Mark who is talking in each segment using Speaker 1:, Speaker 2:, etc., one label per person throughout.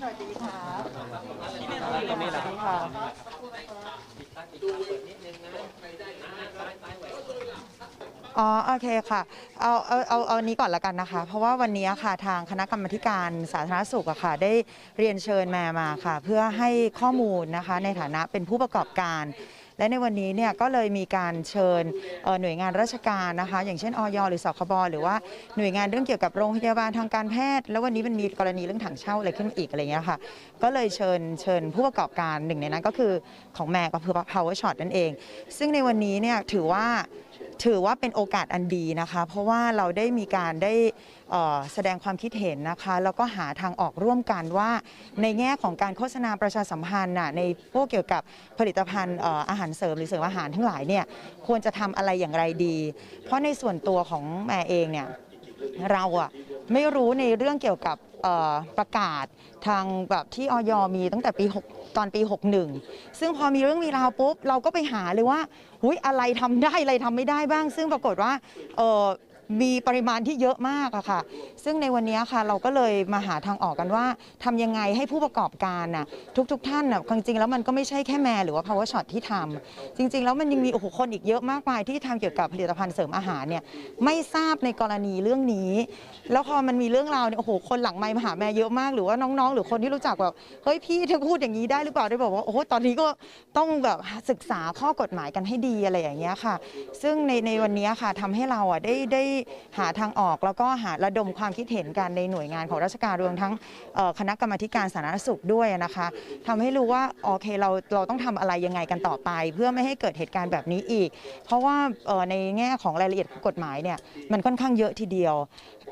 Speaker 1: หน่อยดีค่ะสวัสดีค่ะอ๋อโอเคค่ะเอาเอาเอาเอาอันนี้ก่อนละกันนะคะ เพราะว่าวันนี้ค่ะทางคณะกรรมการสาธารณสุขอะค่ะ ได้เรียนเชิญแม่มาค่ะ เพื่อให้ข้อมูลนะคะ ในฐานะเป็นผู้ประกอบการ และในวันนี้เนี่ยก็เลยมีการเชิญหน่วยงานราชการนะคะ อย่างเช่นออยหรือสคบหรือว่าหน่วยงานเรื่องเกี่ยวกับโรงพยาบาลทางการแพทย์ แล้ววันนี้มันมีกรณีเรื่องถังเช่าอะไรขึ้นมาอีกอะไรเงี้ยค่ะ ก็เลยเชิญเชิญผู้ประกอบการหนึ่งในนั้นก็คือของแม่ก็คือ power shot นั่นเอง ซึ่งในวันนี้เนี่ยถือว่า ถือว่าเป็นโอกาสอันดีนะคะ เพราะว่าเราได้มีการได้แสดงความคิดเห็นนะคะ แล้วก็หาทางออกร่วมกันว่าในแง่ของการโฆษณาประชาสัมพันธ์น่ะในพวกเกี่ยวกับผลิตภัณฑ์อาหารเสริมหรือเสริมอาหารทั้งหลายเนี่ยควรจะทำอะไรอย่างไรดี เพราะในส่วนตัวของแม่เองเนี่ยเราอะไม่รู้ในเรื่องเกี่ยวกับประกาศทางแบบที่ออยมีตั้งแต่ปี 6 ตอนปี 61 ซึ่งพอมีเรื่องมีราวปุ๊บ เราก็ไปหาเลยว่า อะไรทำได้อะไรทำไม่ได้บ้างซึ่งปรากฏว่าเอ่อ มีปริมาณที่เยอะมากอะค่ะ ซึ่งในวันนี้ค่ะเราก็เลยมาหาทางออกกันว่าทำยังไงให้ผู้ประกอบการน่ะทุกๆทท่านน่ะจริงๆ แล้วมันก็ไม่ใช่แค่แมหรือว่า power shot ที่ทำจริง ๆ แล้วมันยังมีโอ้โหคนอีกเยอะมากมายที่ทำเกี่ยวกับผลิตภัณฑ์เสริมอาหารเนี่ยไม่ทราบในกรณีเรื่องนี้ แล้วพอมันมีเรื่องราวเนี่ยโอ้โหคนหลังไมค์มาหาแม่เยอะมากหรือว่าน้องๆ หรือคนที่รู้จักแบบเฮ้ยพี่เธอพูดอย่างนี้ได้หรือเปล่าได้บอกว่าโอ้โหตอนนี้ก็ต้องแบบศึกษาข้อกฎหมายกันให้ดีอะไรอย่างเงี้ยค่ะ ซึ่งในในวันนี้ค่ะทำให้เราอะได้ได้หาทางออกแล้วก็หาระดมความคิดเห็นกันในหน่วยงานของราชการรวมทั้งคณะกรรมการสาธารณสุขด้วยนะคะทำให้รู้ว่าโอเคเราเราต้องทำอะไรยังไงกันต่อไป เพื่อไม่ให้เกิดเหตุการณ์แบบนี้อีก เพราะว่าในแง่ของรายละเอียดกฎหมายเนี่ยมันค่อนข้างเยอะทีเดียว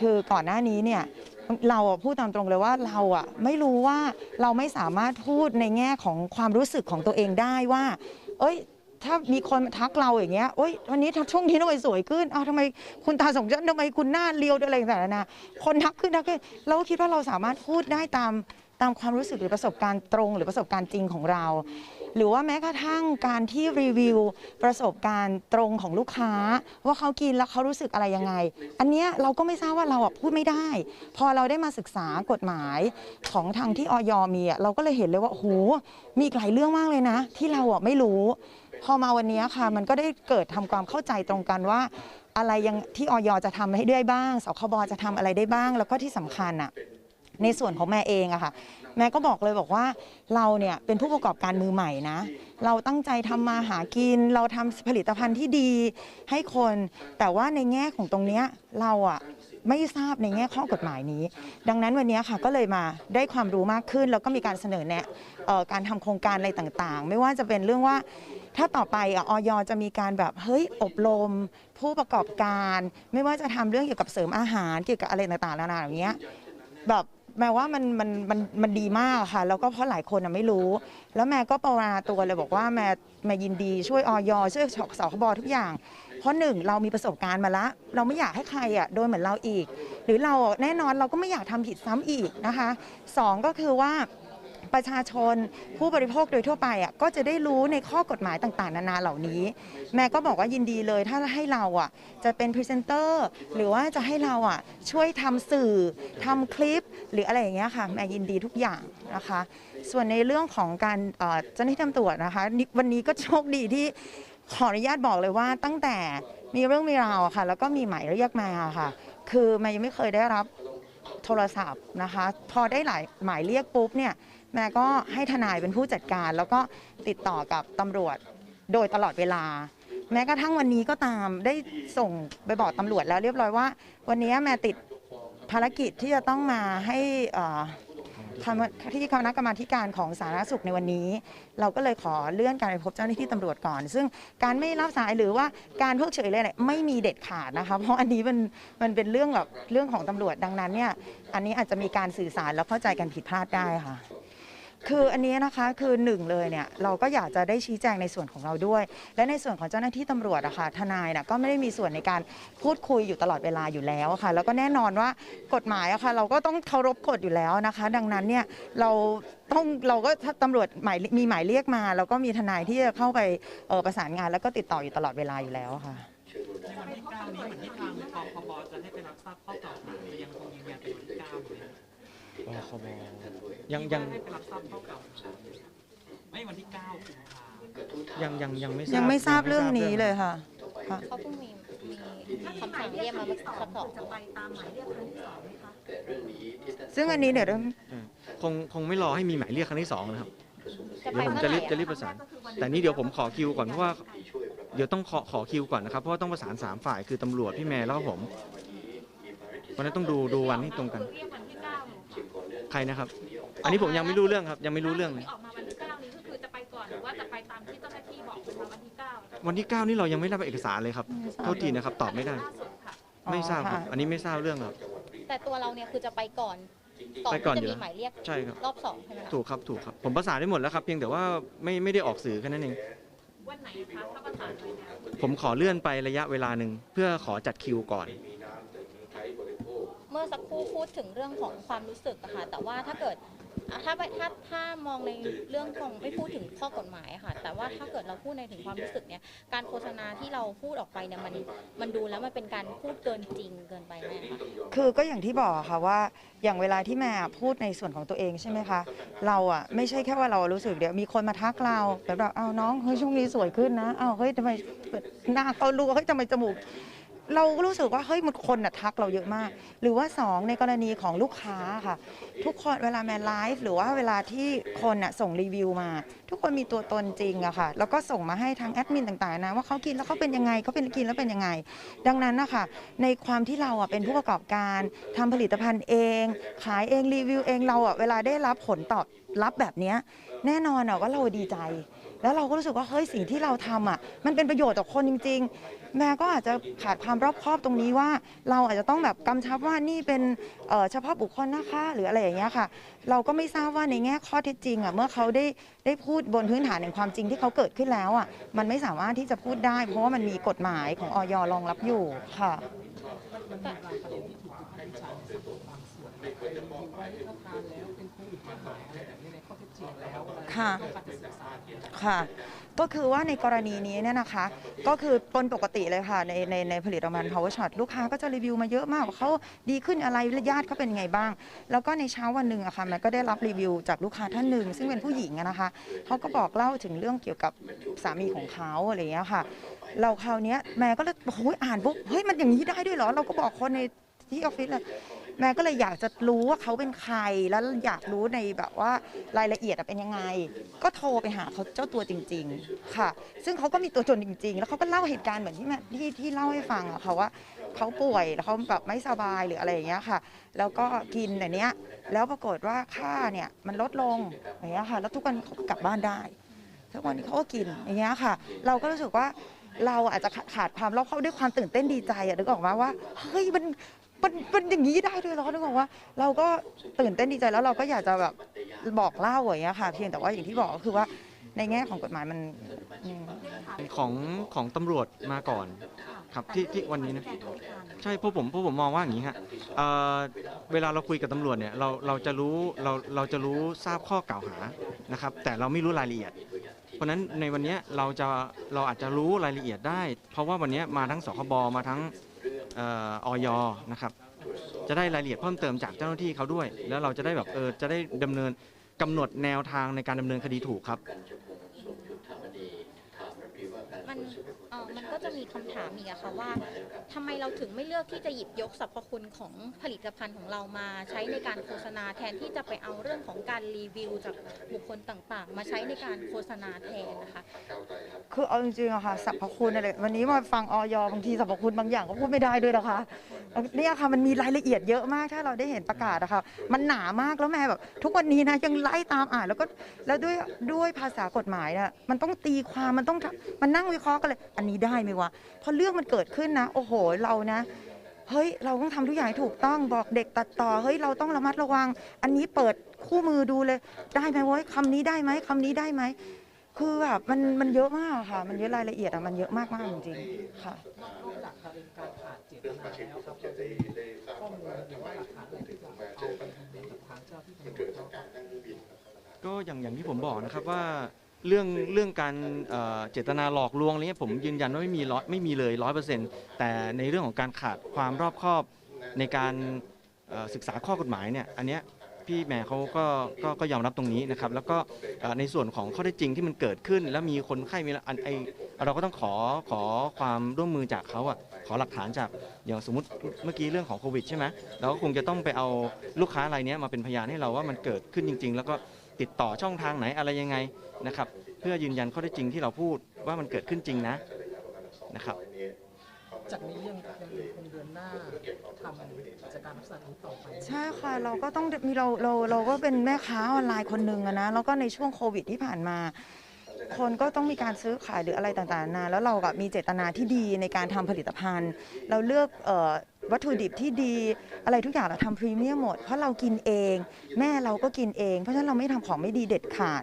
Speaker 1: คือก่อนหน้านี้เนี่ยเราพูดตามตรงเลยว่าเราอะไม่รู้ว่าเราไม่สามารถพูดในแง่ของความรู้สึกของตัวเองได้ว่า เอ้ย ถ้ามีคนมาทักเราอย่างเงี้ยโอ๊ยวันนี้ช่วงนี้ทำไมสวยขึ้นอ้าวทำไมคุณตาสองชั้นทำไมคุณหน้าเรียวอะไรต่างๆนานาคนทักขึ้นทักขึ้นเราก็คิดว่าเราสามารถพูดได้ตามตามความรู้สึกหรือประสบการณ์ตรง หรือประสบการณ์จริงของเรา หรือว่าแม้กระทั่งการที่รีวิวประสบการณ์ตรงของลูกค้า ว่าเขากินแล้วเขารู้สึกอะไรยังไง อันเนี้ยเราก็ไม่ทราบว่าเราอะพูดไม่ได้ พอเราได้มาศึกษากฎหมายของทางที่ออยมีอะเราก็เลยเห็นเลยว่าโอ้โหมีอีกหลายเรื่องมากเลยนะ ที่เราอะไม่รู้ พอมาวันนี้ค่ะ มันก็ได้เกิดทำความเข้าใจตรงกันว่า อะไรยังที่ออยจะทำให้ได้บ้างสคบจะทำอะไรได้บ้าง แล้วก็ที่สำคัญอะในส่วนของแม่เองอะค่ะ แม่ก็บอกเลยบอกว่าเราเนี่ยเป็นผู้ประกอบการมือใหม่นะ เราตั้งใจทำมาหากิน เราทำผลิตภัณฑ์ที่ดีให้คน แต่ว่าในแง่ของตรงเนี้ยเราอะ ไม่ทราบในแง่ข้อกฎหมายนี้ ดังนั้นวันนี้ค่ะก็เลยมาได้ความรู้มากขึ้น แล้วก็มีการเสนอแนะการทำโครงการอะไรต่างๆ ไม่ว่าจะเป็นเรื่องว่าถ้าต่อไปอออยจะมีการแบบเฮ้ยอบรม ผู้ประกอบการ ไม่ว่าจะทำเรื่องเกี่ยวกับเสริมอาหารเกี่ยวกับอะไรต่างๆนานาอย่างเงี้ยแบบแม่ว่ามันมันมันมันดีมากค่ะ แล้วก็เพราะหลายคนไม่รู้ แล้วแม่ก็ประวนาตัวเลยบอกว่าแม่แม่ยินดีช่วยออยช่วยสคบทุกอย่าง ราะหนึ่งเรามีประสบการณ์มาละเราไม่อยากให้ใครอะโดนเหมือนเราอีก หรือเราแน่นอนเราก็ไม่อยากทำผิดซ้ำอีกนะคะสองก็คือว่าประชาชนผู้บริโภคโดยทั่วไปอะก็จะได้รู้ในข้อกฎหมายต่างๆ นานาเหล่านี้ แม่ก็บอกว่ายินดีเลยถ้าให้เราอะจะเป็นพรีเซนเตอร์หรือว่าจะให้เราอะช่วยทำสื่อทำคลิป หรืออะไรอย่างเงี้ยค่ะแม่ยินดีทุกอย่างนะคะ ส่วนในเรื่องของการเจ้าหน้าที่ตำรวจนะคะ วันนี้ก็โชคดีที่ ขออนุญาตบอกเลยว่าตั้งแต่มีเรื่องมีราวอะค่ะ แล้วก็มีหมายเรียกมาอะค่ะ คือแม่ยังไม่เคยได้รับโทรศัพท์นะคะ พอได้หลายหมายเรียกปุ๊บเนี่ยแม่ก็ให้ทนายเป็นผู้จัดการ แล้วก็ติดต่อกับตำรวจโดยตลอดเวลา แม้กระทั่งวันนี้ก็ตามได้ส่งไปบอกตำรวจแล้วเรียบร้อยว่า วันนี้แม่ติดภารกิจที่จะต้องมาให้อ่อ คณะที่คณะกรรมาธิการของสาธารณสุขในวันนี้ เราก็เลยขอเลื่อนการไปพบเจ้าหน้าที่ตำรวจก่อน ซึ่งการไม่รับสายหรือว่าการเพิกเฉยเลยเนี่ยไม่มีเด็ดขาดนะคะ เพราะอันนี้มันมันเป็นเรื่องแบบเรื่องของตำรวจดังนั้นเนี่ยอันนี้อาจจะมีการสื่อสารแล้วเข้าใจกันผิดพลาดได้ค่ะ คืออันนี้นะคะคือหนึ่งเลยเนี่ยเราก็อยากจะได้ชี้แจงในส่วนของเราด้วย และในส่วนของเจ้าหน้าที่ตำรวจอะค่ะทนายน่ะก็ไม่ได้มีส่วนในการพูดคุยอยู่ตลอดเวลาอยู่แล้วอะค่ะ แล้วก็แน่นอนว่ากฎหมายอะค่ะเราก็ต้องเคารพกฎอยู่แล้วนะคะ ดังนั้นเนี่ยเราต้องเราก็ถ้าตำรวจหมายมีหมายเรียกมา แล้วก็มีทนายที่จะเข้าไปเอ่อประสานงาน แล้วก็ติดต่ออยู่ตลอดเวลาอยู่แล้วค่ะ
Speaker 2: ในวันที่9นี้เหมือนที่ทางปคบจะให้ไปรับทราบข้อกล่าวหาจะยังคงยืนยันเป็นวันที่9อยู่ไหม ปคบยังยัง
Speaker 3: ให้ไปรับทราบข้อกล่าวหาไม่วันที่9กุมภา
Speaker 2: ยังยังยังไม่
Speaker 1: ยังไม่ทราบเรื่อง
Speaker 2: ยั
Speaker 1: นี้เลยค่ะค่ะ
Speaker 4: เขาเพิ่งมีมีคำสั่งเรียกมาเมื่อสักสอง
Speaker 5: จะไปตามหมายเรียกครั้งที่สองไหมคะ
Speaker 1: ซึ่งอันนี้เดี๋ยวต้อง
Speaker 2: คงคงไม่รอให้มีหมายเรียกครั้งที่สองนะครับ
Speaker 4: จะ
Speaker 2: เดี๋
Speaker 4: ไป
Speaker 2: ยวผม
Speaker 4: เมื่อ
Speaker 2: จะ
Speaker 4: ไห
Speaker 2: รี
Speaker 4: ร่
Speaker 2: บจะรีบ
Speaker 4: อะ
Speaker 2: ประสานแต่นี่เดี๋ยวผมขอคิวก่อนเพราะว่าเดี๋ยวต้องขอขอคิวก่อนนะครับเพราะว่าต้องประสานสามฝ่ายคือตำรวจพี่แม่แล้วก็ผมวันนั้นต้องดูดูวันให้ตรงกัน
Speaker 5: เรียกวันที่เก้า
Speaker 2: ใค รนะครับ อันนี้ผมยังไม่รู้เรื่องครับ ยังไม่รู้เรื่องเลย
Speaker 5: ที่ออกมาวันที่เก้านี้ก็คือจะไปก่อนหรือว่าจะไปตามที่เจ้าหน้าที่บอกเป็นวันที่เก้า
Speaker 2: วันที่ 9 นี่เรายังไม่รับเอกสารเลยครับโทษทีนะครับ ตอบไม่ได้
Speaker 5: ล่าสุดค่ะ
Speaker 2: ไม่ทราบครับ
Speaker 1: อ๋อค่ะ
Speaker 2: อันนี้ไม่ทราบเรื่องครับ
Speaker 4: แต่ตัวเราเนี่ยคือจะไปก่อนก่อน
Speaker 2: ไปก่อน
Speaker 4: ที่
Speaker 2: อยู่
Speaker 4: จะ
Speaker 2: แล้ว
Speaker 4: มีหมายเรียก
Speaker 2: ใช่ครับ
Speaker 4: รอบสองใช่ไหมคะ
Speaker 2: ถูกครับ ถูกครับ ผมประสานได้หมดแล้วครับ เพียงแต่ว่าไม่ไม่ได้ออกสื่อแค่นั้นเอง
Speaker 5: วันไหนคะถ้าประสานไปเนี่ย
Speaker 2: ผมขอเลื่อนไประยะเวลาหนึ่งเพื่อขอจัดคิวก่อน
Speaker 4: เมื่อสักครู่พูดถึงเรื่องของความรู้สึกอะค่ะ แต่ว่าถ้าเกิดอะถ้าไปถ้าถ้ามองในเรื่องของไม่พูดถึงข้อกฎหมายอะค่ะ แต่ว่าถ้าเกิดเราพูดในถึงความรู้สึกเนี่ย การโฆษณาที่เราพูดออกไปเนี่ยมันมันดูแล้วมันเป็นการพูดเกินจริงเกินไปไหมคะ
Speaker 1: คือก็อย่างที่บอกค่ะว่าอย่างเวลาที่แม่พูดในส่วนของตัวเองใช่ไหมคะเราอะไม่ใช่แค่ว่าเรารู้สึกเดี๋ยวมีคนมาทักเราแบบแบบอ้าน้องเฮ้ยช่วงนี้สวยขึ้นนะเอ้าเฮ้ยทำไมหน้าเขารูเฮ้ยทำไมจมูก เรารู้สึกว่าเฮ้ยมันคนน่ะทักเราเยอะมาก หรือว่าสองในกรณีของลูกค้าค่ะ ทุกคนเวลาแมนไลฟ์หรือว่าเวลาที่คนน่ะส่งรีวิวมา ทุกคนมีตัวตนจริงอะค่ะ แล้วก็ส่งมาให้ทางแอดมินต่างๆนะว่าเขากินแล้วเขาเป็นยังไงเขาเป็นกินแล้วเป็นยังไง ดังนั้นนะคะในความที่เราอะเป็นผู้ประกอบการทำผลิตภัณฑ์เอง ขายเองรีวิวเองเราอะเวลาได้รับผลตอบรับแบบนี้แน่นอนอะว่าเราดีใจ แล้วเราก็รู้สึกว่าเฮ้ยสิ่งที่เราทำอะมันเป็นประโยชน์ต่อคนจริง ๆ แม่ก็อาจจะขาดความรอบคอบตรงนี้ว่า เราอาจจะต้องแบบกำชับว่านี่เป็นเอ่อเฉพาะบุคคลนะคะหรืออะไรอย่างเงี้ยค่ะ เราก็ไม่ทราบว่าในแง่ข้อเท็จจริงอะเมื่อเขาได้ได้พูดบนพื้นฐานแห่งความจริงที่เขาเกิดขึ้นแล้วอะมันไม่สามารถที่จะพูดได้ เพราะว่ามันมีกฎหมายของออยรองรับอยู่ค่ะ ค่ะ ค่ะ ก็คือว่าในกรณีนี้เนี่ยนะคะ ก็คือปนปกติเลยค่ะ ในในในผลิตภัณฑ์ power shot ลูกค้าก็จะรีวิวมาเยอะมากว่าเขาดีขึ้นอะไรญาติเขาเป็นไงบ้าง แล้วก็ในเช้าวันหนึ่งอะค่ะแม่ก็ได้รับรีวิวจากลูกค้าท่านหนึ่งซึ่งเป็นผู้หญิงอะนะคะเขาก็บอกเล่าถึงเรื่องเกี่ยวกับสามีของเขาอะไรอย่างเงี้ยค่ะ เราคราวเนี้ยแม่ก็เลยโอ้ยอ่านปุ๊บเฮ้ยมันอย่างนี้ได้ด้วยเหรอเราก็บอกคนในที่ออฟฟิศเลย แม่ก็เลยอยากจะรู้ว่าเขาเป็นใครแล้วอยากรู้ในแบบว่ารายละเอียดเป็นยังไง ก็โทรไปหาเขาเจ้าตัวจริง ๆ ค่ะ ซึ่งเขาก็มีตัวตนจริง ๆ แล้วเขาก็เล่าเหตุการณ์เหมือนที่แม่ที่ที่เล่าให้ฟังอะค่ะว่าเขาป่วยแล้วเขาแบบไม่สบายหรืออะไรอย่างเงี้ยค่ะ แล้วก็กินอันเนี้ยแล้วปรากฏว่าค่าเนี่ยมันลดลงอย่างเงี้ยค่ะ แล้วทุกวันเขากลับบ้านได้ทุกวันนี้เขาก็กินอย่างเงี้ยค่ะ เราก็รู้สึกว่าเราอาจจะขาดความรอบคอบด้วยความตื่นเต้นดีใจอะนึกออกมาว่าเฮ้ยมัน มันมันอย่างนี้ได้ด้วยเหรอนึกออกว่าเราก็ตื่นเต้นดีใจแล้วเราก็อยากจะแบบบอกเล่าอย่างเงี้ยค่ะ เพียงแต่ว่าอย่างที่บอกก็คือว่าในแง่ของกฎหมายมันอืม
Speaker 2: ของของตำรวจมาก่อน ครับที่ที่วันนี้นะ ใช่เพราะผมเพราะผมมองว่าอย่างนี้ฮะเอ่อเวลาเราคุยกับตำรวจเนี่ยเราเราจะรู้เราเราจะรู้ทราบข้อกล่าวหานะครับ แต่เราไม่รู้รายละเอียด เพราะฉะนั้นในวันนี้เราจะเราอาจจะรู้รายละเอียดได้ เพราะว่าวันนี้มาทั้งสคบมาทั้ง อออยนะครับจะได้รายละเอียดเพิ่มเติมจากเจ้าหน้าที่เขาด้วย แล้วเราจะได้แบบเออจะได้ดำเนินกำหนดแนวทางในการดำเนินคดีถูกครับ
Speaker 4: มันเออมันก็จะมีคำถามอีกอะค่ะว่าทำไมเราถึงไม่เลือกที่จะหยิบยกสรรพคุณของผลิตภัณฑ์ของเรามาใช้ในการโฆษณาแทนที่จะไปเอาเรื่องของการรีวิวจากบุคคลต่างๆ มาใช้ในการโฆษณาแทนนะคะ
Speaker 1: คือเอาจริงๆอะค่ะสรรพคุณอะไรวันนี้มาฟังออยบางทีสรรพคุณบางอย่างก็พูดไม่ได้ด้วยนะคะเนี่ยค่ะมันมีรายละเอียดเยอะมากถ้าเราได้เห็นประกาศอะค่ะมันหนามากแล้วแม่แบบ ทุกวันนี้นะยังไล่ตามอ่านแล้วก็แล้วด้วยด้วยภาษากฎหมายน่ะมันต้องตีความมันต้องมันนั่งวิเคราะห์กันเลย อันนี้ได้ไหมวะพอเรื่องมันเกิดขึ้นนะ โอ้โหเรานะเฮ้ย เราต้องทำทุกอย่างให้ถูกต้องบอกเด็กตัดต่อ เฮ้ย เราต้องระมัดระวัง อันนี้เปิดคู่มือดูเลย ได้ไหมเว้ยคำนี้ได้ไหมคำนี้ได้ไหม คือแบบมันมันเยอะมากค่ะ มันเยอะรายละเอียดอะมันเยอะมากมากๆจริงๆค่ะ
Speaker 3: นอกจากประเด็นการขาดเจตนาแล้วครับจะมีข้อมูลหรือว่าหลักฐานอะไรที่จะเอาไปดำเนินกับทางเจ้าที่ตำรวจเขา
Speaker 2: ก็อย่างอย่างที่ผมบอกนะครับว่าเรื่องเรื่องการเอ่อเจตนาหลอกลวงอะไรเงี้ยผมยืนยันว่าไม่มีร้อยไม่มีเลยร้อยเปอร์เซ็นต์แต่ในเรื่องของการขาดความรอบคอบในการเอ่อศึกษาข้อกฎหมายเนี่ยอันเนี้ย พี่แหม่เขาก็ก็ก็ยอมรับตรงนี้นะครับ แล้วก็เอ่อในส่วนของข้อเท็จจริงที่มันเกิดขึ้น แล้วมีคนไข้มีอันไอเราก็ต้องขอขอความร่วมมือจากเขาอะขอหลักฐานจากอย่างสมมติเมื่อกี้เรื่องของโควิดใช่ไหมเราก็คงจะต้องไปเอาลูกค้ารายเนี้ยมาเป็นพยานให้เราว่ามันเกิดขึ้นจริง ๆ แล้วก็ติดต่อช่องทางไหนอะไรยังไงนะครับ เพื่อยืนยันข้อเท็จจริงที่เราพูดว่ามันเกิดขึ้นจริงนะนะครับ
Speaker 6: จากนี้ยังยังคงเดินหน้าทำกิจการลักษณะนี้ต่อไป
Speaker 1: ใช่ค่ะเราก็ต้องมีเราเราเราก็เป็นแม่ค้าออนไลน์คนหนึ่งอะนะแล้วก็ในช่วงโควิดที่ผ่านมา คนก็ต้องมีการซื้อขายหรืออะไรต่างๆนานาแล้วเราก็มีเจตนาที่ดีในการทำผลิตภัณฑ์ เราเลือกเอ่อวัตถุดิบที่ดีอะไรทุกอย่างเราทำพรีเมียมหมด เพราะเรากินเอง แม่เราก็กินเอง เพราะฉะนั้นเราไม่ทำของไม่ดีเด็ดขาด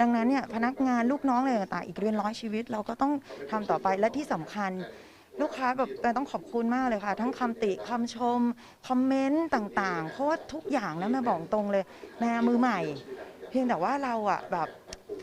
Speaker 1: ดังนั้นเนี่ยพนักงานลูกน้องอะไรต่างๆอีกเรียนร้อยชีวิต เราก็ต้องทำต่อไปและที่สำคัญ ลูกค้าแบบแต่ต้องขอบคุณมากเลยค่ะ ทั้งคำติคำชม คอมเมนต์ต่างๆ เพราะว่าทุกอย่างนะแม่บอกตรงเลยแม่มือใหม่ เพียงแต่ว่าเราอะแบบ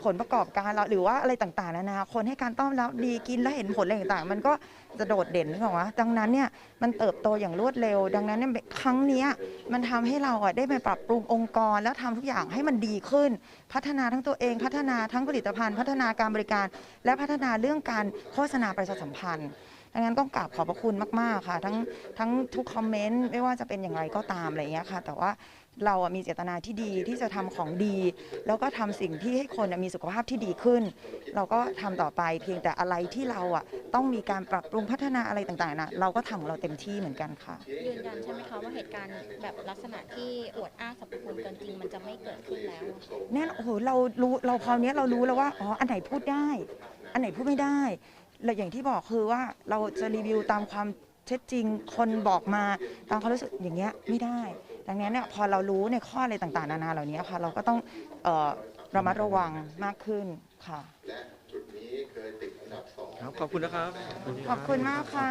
Speaker 1: ผลประกอบการเราหรือว่าอะไรต่างๆนานาคนให้การต้อนรับดีกินแล้วเห็นผลอะไรต่างๆ มันก็จะโดดเด่นใช่ไหมวะดังนั้นเนี่ยมันเติบโตอย่างรวดเร็ว ดังนั้นเนี่ยครั้งเนี้ยมันทำให้เราอะได้ไปปรับปรุงองค์กร แล้วทำทุกอย่างให้มันดีขึ้น พัฒนาทั้งตัวเองพัฒนาทั้งผลิตภัณฑ์ พัฒนาการบริการ และพัฒนาเรื่องการโฆษณาประชาสัมพันธ์ ดังนั้นต้องกราบขอบพระคุณมาก ๆ ค่ะ ทั้งทั้งทุกคอมเมนต์ไม่ว่าจะเป็นอย่างไรก็ตามอะไรอย่างเงี้ยค่ะ แต่ว่าเราอะมีเจตนาที่ดีที่จะทำของดี แล้วก็ทำสิ่งที่ให้คนอะมีสุขภาพที่ดีขึ้น เราก็ทำต่อไปเพียงแต่อะไรที่เราอะต้องมีการปรับปรุงพัฒนาอะไรต่างๆนะเราก็ทำของเราเต็มที่เหมือนกันค่ะ
Speaker 4: ยืนยันใช่ไหมคะว่าเหตุการณ์แบบลักษณะที่อวดอ้างสรรพคุณเกินจริงมันจะไม่เกิดขึ้นแล้วอะ
Speaker 1: แน่นอนโอ้โหเรารู้เราคราวเนี้ยเรารู้แล้วว่าอ๋ออันไหนพูดได้ อันไหนพูดไม่ได้ แล้วอย่างที่บอกคือว่าเราจะรีวิวตามความเท็จจริง คนบอกมาตามความรู้สึกอย่างเงี้ยไม่ได้ ดังนั้นเนี่ยพอเรารู้ในข้ออะไรต่างๆ นานาเหล่านี้ค่ะ เราก็ต้องเอ่อระมัดระวังมากขึ้นค่ะ
Speaker 3: และจุดนี้เคยติดอันดับสอง
Speaker 2: ครับขอบคุณนะครับ
Speaker 1: ขอบคุณมากค่ะ